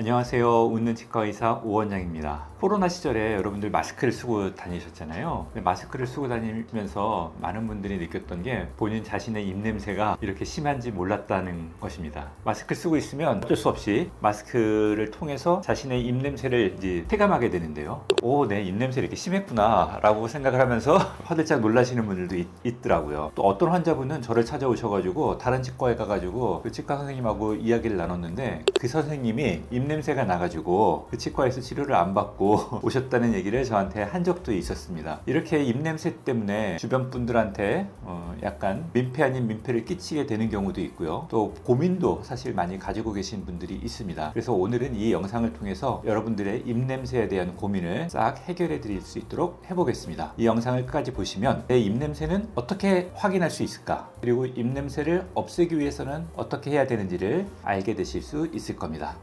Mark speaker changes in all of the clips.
Speaker 1: 안녕하세요. 웃는 치과 의사 오원장입니다. 코로나 시절에 여러분들 마스크를 쓰고 다니셨잖아요. 마스크를 쓰고 다니면서 많은 분들이 느꼈던 게 본인 자신의 입냄새가 이렇게 심한지 몰랐다는 것입니다. 마스크 쓰고 있으면 어쩔 수 없이 마스크를 통해서 자신의 입냄새를 이제 체감하게 되는데요. 오, 내 입냄새 이렇게 심했구나 라고 생각을 하면서 화들짝 놀라시는 분들도 있, 더라고요또 어떤 환자분은 저를 찾아오셔가지고 다른 치과에 가가지고 그 치과 선생님하고 이야기를 나눴는데 그 선생님이 입 냄새가 나가지고 그 치과에서 치료를 안 받고 오셨다는 얘기를 저한테 한 적도 있었습니다. 이렇게 입냄새 때문에 주변 분들한테 어, 약간 민폐 아닌 민폐를 끼치게 되는 경우도 있고요. 또 고민도 사실 많이 가지고 계신 분들이 있습니다. 그래서 오늘은 이 영상을 통해서 여러분들의 입냄새에 대한 고민을 싹 해결해 드릴 수 있도록 해보겠습니다. 이 영상을 끝까지 보시면 내 입냄새는 어떻게 확인할 수 있을까? 그리고 입냄새를 없애기 위해서는 어떻게 해야 되는지를 알게 되실 수 있을 겁니다.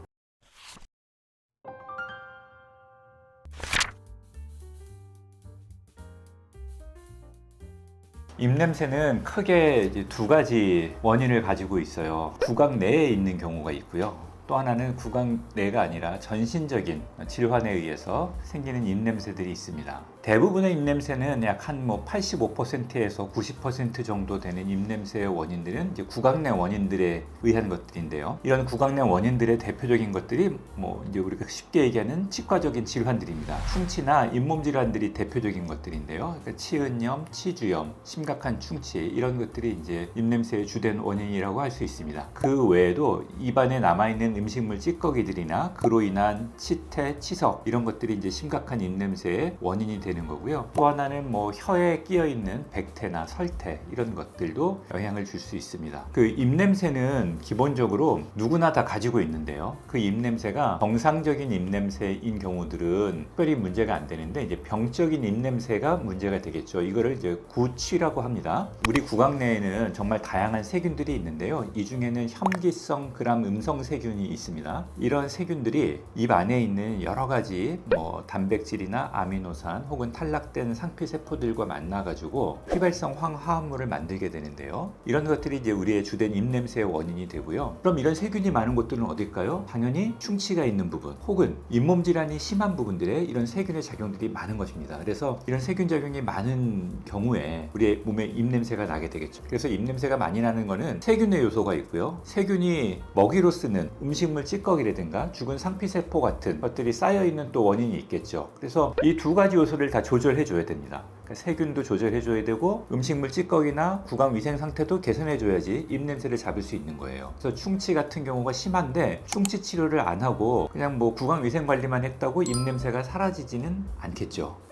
Speaker 1: 입냄새는 크게 두 가지 원인을 가지고 있어요. 구강 내에 있는 경우가 있고요. 또 하나는 구강 내가 아니라 전신적인 질환에 의해서 생기는 입냄새들이 있습니다. 대부분의 입냄새는 약 한 뭐 85%에서 90% 정도 되는 입냄새의 원인들은 이제 구강 내 원인들에 의한 것들인데요. 이런 구강 내 원인들의 대표적인 것들이 뭐 이제 우리가 쉽게 얘기하는 치과적인 질환들입니다. 충치나 잇몸 질환들이 대표적인 것들인데요. 그러니까 치은염, 치주염, 심각한 충치 이런 것들이 이제 입냄새의 주된 원인이라고 할 수 있습니다. 그 외에도 입안에 남아 있는 음식물 찌꺼기들이나 그로 인한 치태, 치석 이런 것들이 이제 심각한 입냄새의 원인이 되는 거고요. 또 하나는 뭐 혀에 끼어 있는 백태나 설태 이런 것들도 영향을 줄 수 있습니다. 그 입냄새는 기본적으로 누구나 다 가지고 있는데요. 그 입냄새가 정상적인 입냄새인 경우들은 특별히 문제가 안 되는데 이제 병적인 입냄새가 문제가 되겠죠. 이거를 이제 구취라고 합니다. 우리 구강 내에는 정말 다양한 세균들이 있는데요. 이 중에는 혐기성 그람 음성 세균이 있습니다. 이런 세균들이 입 안에 있는 여러 가지 뭐 단백질이나 아미노산 혹은 탈락된 상피 세포들과 만나가지고 휘발성 황화합물을 만들게 되는데요. 이런 것들이 이제 우리의 주된 입냄새의 원인이 되고요. 그럼 이런 세균이 많은 곳들은 어딜까요? 당연히 충치가 있는 부분 혹은 잇몸 질환이 심한 부분들에 이런 세균의 작용들이 많은 것입니다. 그래서 이런 세균 작용이 많은 경우에 우리의 몸에 입냄새가 나게 되겠죠. 그래서 입냄새가 많이 나는 거는 세균의 요소가 있고요. 세균이 먹이로 쓰는 음식물 찌꺼기라든가 죽은 상피세포 같은 것들이 쌓여 있는 또 원인이 있겠죠. 그래서 이 두 가지 요소를 다 조절해 줘야 됩니다. 그러니까 세균도 조절해 줘야 되고 음식물 찌꺼기나 구강 위생 상태도 개선해 줘야지 입냄새를 잡을 수 있는 거예요. 그래서 충치 같은 경우가 심한데 충치 치료를 안 하고 그냥 뭐 구강 위생 관리만 했다고 입냄새가 사라지지는 않겠죠.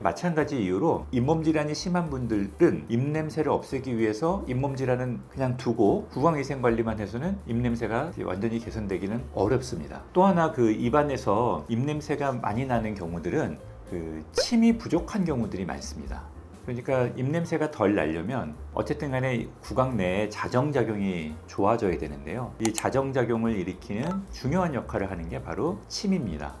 Speaker 1: 마찬가지 이유로 잇몸 질환이 심한 분들은 입냄새를 없애기 위해서 잇몸 질환은 그냥 두고 구강위생 관리만 해서는 입냄새가 완전히 개선되기는 어렵습니다. 또 하나 그 입안에서 입냄새가 많이 나는 경우들은 그 침이 부족한 경우들이 많습니다. 그러니까 입냄새가 덜 나려면 어쨌든 간에 구강 내에 자정작용이 좋아져야 되는데요. 이 자정작용을 일으키는 중요한 역할을 하는 게 바로 침입니다.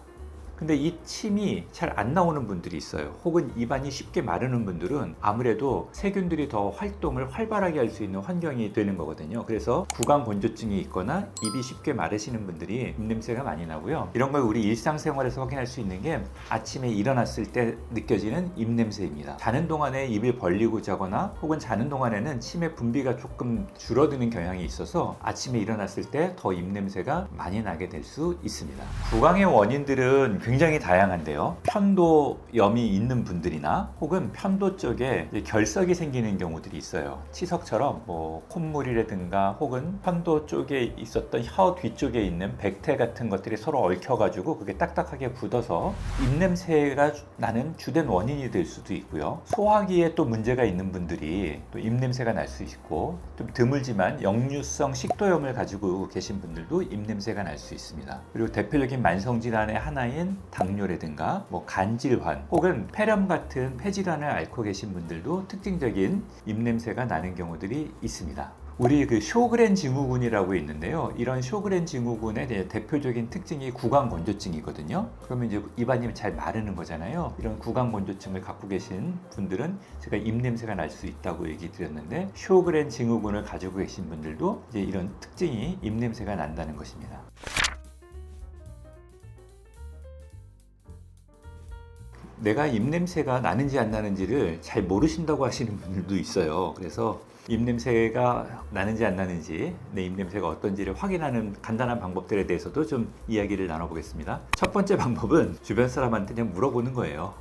Speaker 1: 근데 이 침이 잘 안 나오는 분들이 있어요. 혹은 입안이 쉽게 마르는 분들은 아무래도 세균들이 더 활동을 활발하게 할 수 있는 환경이 되는 거거든요. 그래서 구강 건조증이 있거나 입이 쉽게 마르시는 분들이 입냄새가 많이 나고요. 이런 걸 우리 일상생활에서 확인할 수 있는 게 아침에 일어났을 때 느껴지는 입냄새입니다. 자는 동안에 입을 벌리고 자거나 혹은 자는 동안에는 침의 분비가 조금 줄어드는 경향이 있어서 아침에 일어났을 때 더 입냄새가 많이 나게 될 수 있습니다. 구강의 원인들은 굉장히 다양한데요. 편도염이 있는 분들이나 혹은 편도 쪽에 결석이 생기는 경우들이 있어요. 치석처럼 뭐 콧물이라든가 혹은 편도 쪽에 있었던 혀 뒤쪽에 있는 백태 같은 것들이 서로 얽혀가지고 그게 딱딱하게 굳어서 입냄새가 나는 주된 원인이 될 수도 있고요. 소화기에 또 문제가 있는 분들이 또 입냄새가 날 수 있고 좀 드물지만 역류성 식도염을 가지고 계신 분들도 입냄새가 날 수 있습니다. 그리고 대표적인 만성 질환의 하나인 당뇨라든가 뭐 간질환 혹은 폐렴 같은 폐질환을 앓고 계신 분들도 특징적인 입냄새가 나는 경우들이 있습니다. 우리 그 쇼그렌 증후군이라고 있는데요. 이런 쇼그렌 증후군의 대- 대표적인 특징이 구강 건조증이거든요. 그러면 이제 입안이 잘 마르는 거잖아요. 이런 구강 건조증을 갖고 계신 분들은 제가 입냄새가 날 수 있다고 얘기 드렸는데 쇼그렌 증후군을 가지고 계신 분들도 이제 이런 특징이 입냄새가 난다는 것입니다. 내가 입냄새가 나는지 안 나는지를 잘 모르신다고 하시는 분들도 있어요. 그래서 입냄새가 나는지 안 나는지 내 입냄새가 어떤지를 확인하는 간단한 방법들에 대해서도 좀 이야기를 나눠보겠습니다. 첫 번째 방법은 주변 사람한테 그냥 물어보는 거예요.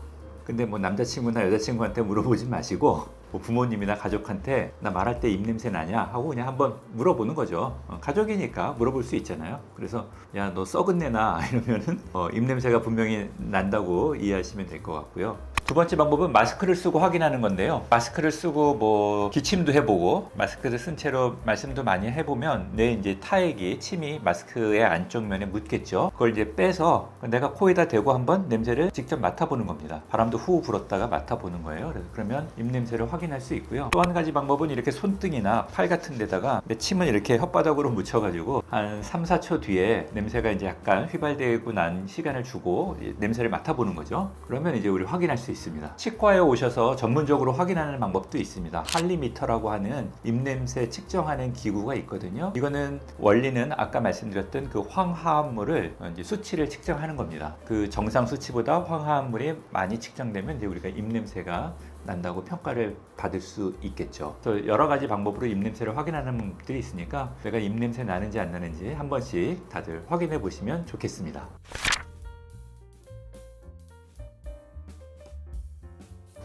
Speaker 1: 근데 뭐 남자친구나 여자친구한테 물어보지 마시고 뭐 부모님이나 가족한테 나 말할 때 입냄새 나냐 하고 그냥 한번 물어보는 거죠. 어, 가족이니까 물어볼 수 있잖아요. 그래서 야 너 썩은 내나 이러면은 어, 입냄새가 분명히 난다고 이해하시면 될 것 같고요. 두 번째 방법은 마스크를 쓰고 확인하는 건데요. 마스크를 쓰고 뭐 기침도 해보고 마스크를 쓴 채로 말씀도 많이 해보면 내 이제 타액이 침이 마스크의 안쪽 면에 묻겠죠. 그걸 이제 빼서 내가 코에다 대고 한번 냄새를 직접 맡아보는 겁니다. 바람도 후 불었다가 맡아보는 거예요. 그래서 그러면 입 냄새를 확인할 수 있고요. 또 한 가지 방법은 이렇게 손등이나 팔 같은 데다가 내 침을 이렇게 혓바닥으로 묻혀가지고 한 3, 4초 뒤에 냄새가 이제 약간 휘발되고 난 시간을 주고 이 냄새를 맡아보는 거죠. 그러면 이제 우리 확인할 수 있 습니다. 치과에 오셔서 전문적으로 확인하는 방법도 있습니다. 할리미터라고 하는 입냄새 측정하는 기구가 있거든요. 이거는 원리는 아까 말씀드렸던 그 황화합물을 수치를 측정하는 겁니다. 그 정상 수치보다 황화합물이 많이 측정되면 이제 우리가 입냄새가 난다고 평가를 받을 수 있겠죠. 그래서 여러 가지 방법으로 입냄새를 확인하는 분들이 있으니까 내가 입냄새 나는지 안 나는지 한 번씩 다들 확인해 보시면 좋겠습니다.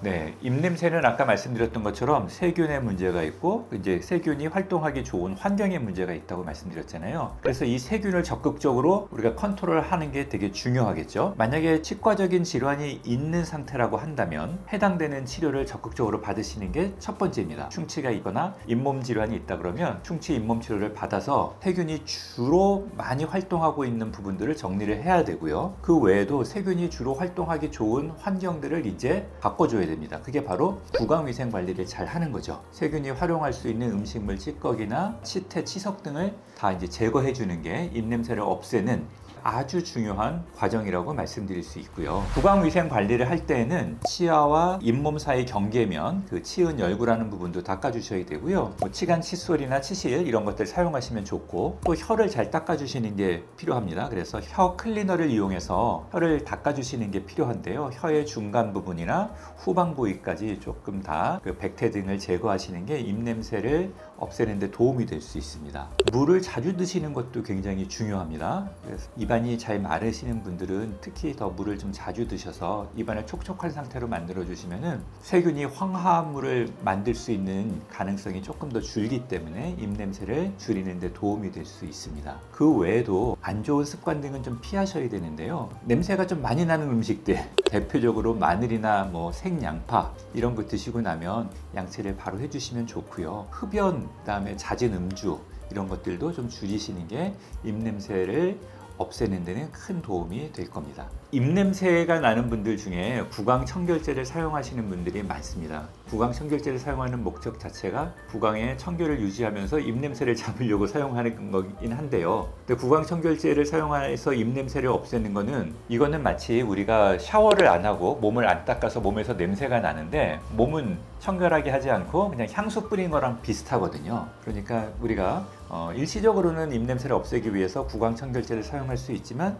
Speaker 1: 네, 입냄새는 아까 말씀드렸던 것처럼 세균의 문제가 있고 이제 세균이 활동하기 좋은 환경의 문제가 있다고 말씀드렸잖아요. 그래서 이 세균을 적극적으로 우리가 컨트롤하는 게 되게 중요하겠죠. 만약에 치과적인 질환이 있는 상태라고 한다면 해당되는 치료를 적극적으로 받으시는 게 첫 번째입니다. 충치가 있거나 잇몸 질환이 있다 그러면 충치 잇몸 치료를 받아서 세균이 주로 많이 활동하고 있는 부분들을 정리를 해야 되고요. 그 외에도 세균이 주로 활동하기 좋은 환경들을 이제 바꿔줘야 됩니다. 그게 바로 구강위생 관리를 잘 하는 거죠. 세균이 활용할 수 있는 음식물 찌꺼기나 치태, 치석 등을 다 이제 제거해 주는 게 입냄새를 없애는 아주 중요한 과정이라고 말씀드릴 수 있고요. 구강 위생 관리를 할 때에는 치아와 잇몸 사이 경계면 그 치은 열구라는 부분도 닦아주셔야 되고요. 뭐 치간 칫솔이나 치실 이런 것들 사용하시면 좋고 또 혀를 잘 닦아주시는 게 필요합니다. 그래서 혀 클리너를 이용해서 혀를 닦아주시는 게 필요한데요. 혀의 중간 부분이나 후방 부위까지 조금 다 그 백태 등을 제거하시는 게 입냄새를 없애는 데 도움이 될 수 있습니다. 물을 자주 드시는 것도 굉장히 중요합니다. 그래서 입안이 잘 마르시는 분들은 특히 더 물을 좀 자주 드셔서 입안을 촉촉한 상태로 만들어 주시면은 세균이 황화물을 만들 수 있는 가능성이 조금 더 줄기 때문에 입냄새를 줄이는 데 도움이 될 수 있습니다. 그 외에도 안 좋은 습관 등은 좀 피하셔야 되는데요. 냄새가 좀 많이 나는 음식들 대표적으로 마늘이나 뭐 생양파 이런 거 드시고 나면 양치를 바로 해주시면 좋고요. 흡연 그다음에 잦은 음주 이런 것들도 좀 줄이시는 게 입냄새를 없애는 데는 큰 도움이 될 겁니다. 입냄새가 나는 분들 중에 구강 청결제를 사용하시는 분들이 많습니다. 구강 청결제를 사용하는 목적 자체가 구강의 청결을 유지하면서 입냄새를 잡으려고 사용하는 거긴 한데요. 근데 구강 청결제를 사용해서 입냄새를 없애는 거는 이거는 마치 우리가 샤워를 안 하고 몸을 안 닦아서 몸에서 냄새가 나는데 몸은 청결하게 하지 않고 그냥 향수 뿌린 거랑 비슷하거든요. 그러니까 우리가 어, 일시적으로는 입냄새를 없애기 위해서 구강 청결제를 사용할 수 있지만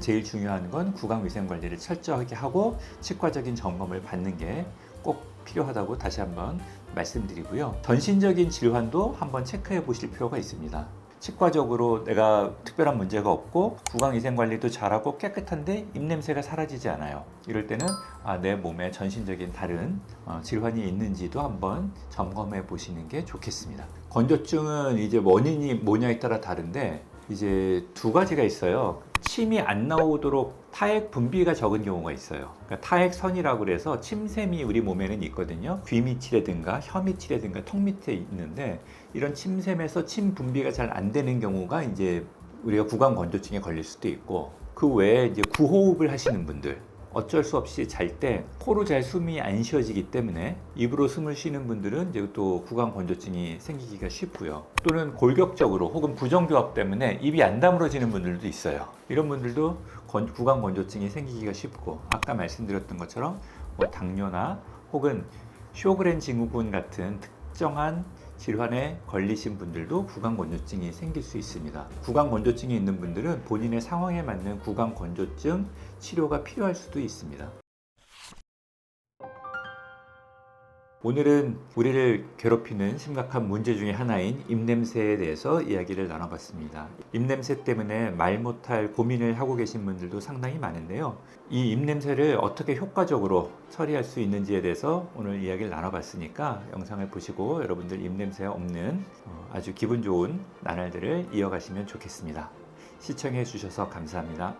Speaker 1: 제일 중요한 건 구강 위생 관리를 철저하게 하고 치과적인 점검을 받는 게 꼭 필요하다고 다시 한번 말씀드리고요. 전신적인 질환도 한번 체크해 보실 필요가 있습니다. 치과적으로 내가 특별한 문제가 없고 구강 위생 관리도 잘하고 깨끗한데 입냄새가 사라지지 않아요. 이럴 때는 아, 내 몸에 전신적인 다른 어, 질환이 있는지도 한번 점검해 보시는 게 좋겠습니다. 건조증은 이제 원인이 뭐냐에 따라 다른데 이제 두 가지가 있어요. 침이 안 나오도록 타액 분비가 적은 경우가 있어요. 그러니까 타액선이라고 그래서 침샘이 우리 몸에는 있거든요. 귀 밑이라든가 혀 밑이라든가 턱 밑에 있는데 이런 침샘에서 침 분비가 잘 안 되는 경우가 이제 우리가 구강 건조증에 걸릴 수도 있고 그 외에 이제 구호흡을 하시는 분들 어쩔 수 없이 잘 때 코로 잘 숨이 안 쉬어지기 때문에 입으로 숨을 쉬는 분들은 이제 또 구강 건조증이 생기기가 쉽고요. 또는 골격적으로 혹은 부정교합 때문에 입이 안 다물어지는 분들도 있어요. 이런 분들도 건- 구강 건조증이 생기기가 쉽고 아까 말씀드렸던 것처럼 뭐 당뇨나 혹은 쇼그렌 증후군 같은 특정한 질환에 걸리신 분들도 구강 건조증이 생길 수 있습니다. 구강 건조증이 있는 분들은 본인의 상황에 맞는 구강 건조증 치료가 필요할 수도 있습니다. 오늘은 우리를 괴롭히는 심각한 문제 중에 하나인 입냄새에 대해서 이야기를 나눠봤습니다. 입냄새 때문에 말 못할 고민을 하고 계신 분들도 상당히 많은데요. 이 입냄새를 어떻게 효과적으로 처리할 수 있는지에 대해서 오늘 이야기를 나눠봤으니까 영상을 보시고 여러분들 입냄새 없는 어, 아주 기분 좋은 나날들을 이어가시면 좋겠습니다. 시청해 주셔서 감사합니다.